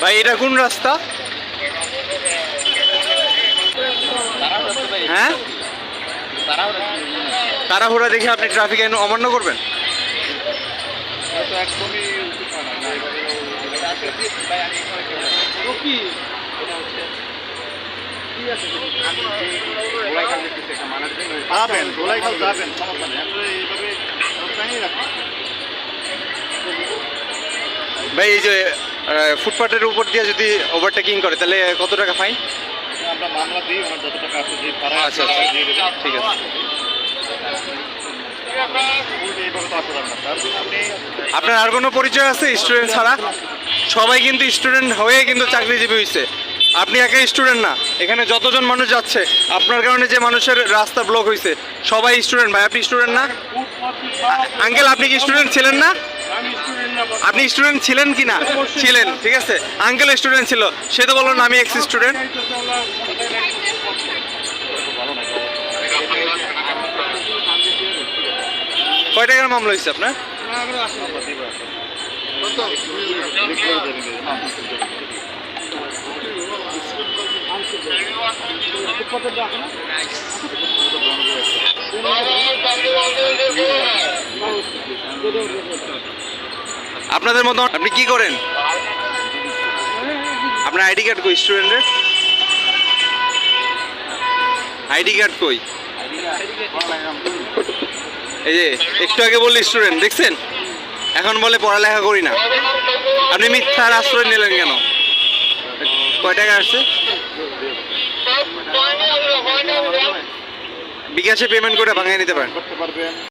ভাই এটা কোন রাস্তা? হ্যাঁ? তাড়াহুড়া দেখে আপনি ট্রাফিক আইন অমান্য করবেন? যাবেন গোলাইখাল যাবেন সমস্যা নেই। এইভাবে ভাই এই যে ফুটপাথের উপর দিয়ে যদি ওভারটেকিং করে তাহলে কত টাকা ফাইন আমরা মামলা দিই ওনার যত টাকা আছে যে পাড়া আচ্ছা, আচ্ছা। ঠিক আছে। আপনার আর কোনো পরিচয় আছে স্টুডেন্ট ছাড়া? সবাই কিন্তু স্টুডেন্ট হয়ে কিন্তু চাকরিজীবী হয়েছে আপনি একা স্টুডেন্ট না। এখানে যতজন মানুষ যাচ্ছে আপনার কারণে যে মানুষের রাস্তা ব্লক হয়েছে সবাই স্টুডেন্ট ভাই আপনি স্টুডেন্ট না? আঙ্কেল আপনি কি স্টুডেন্ট ছিলেন না? আপনি স্টুডেন্ট ছিলেন কি না ছিলেন, ঠিক আছে? আঙ্কেল স্টুডেন্ট ছিল। সে তো বলল না, আমি এক্স স্টুডেন্ট কয় টাকার মামলা হয়েছে আপনার? আপনাদের মতো আপনি কি করেন? আপনার আইডি কার্ড কই স্টুডেন্টের আইডি কার্ড কই? এই যে, একটু আগে বললি স্টুডেন্ট, দেখছেন? এখন বলে পড়ালেখা করি না। আপনি মিথ্যার আশ্রয় নিলেন কেন? কয় টাকা আসছে? বিকাশে পেমেন্ট করে ভাঙিয়ে নিতে পারেন।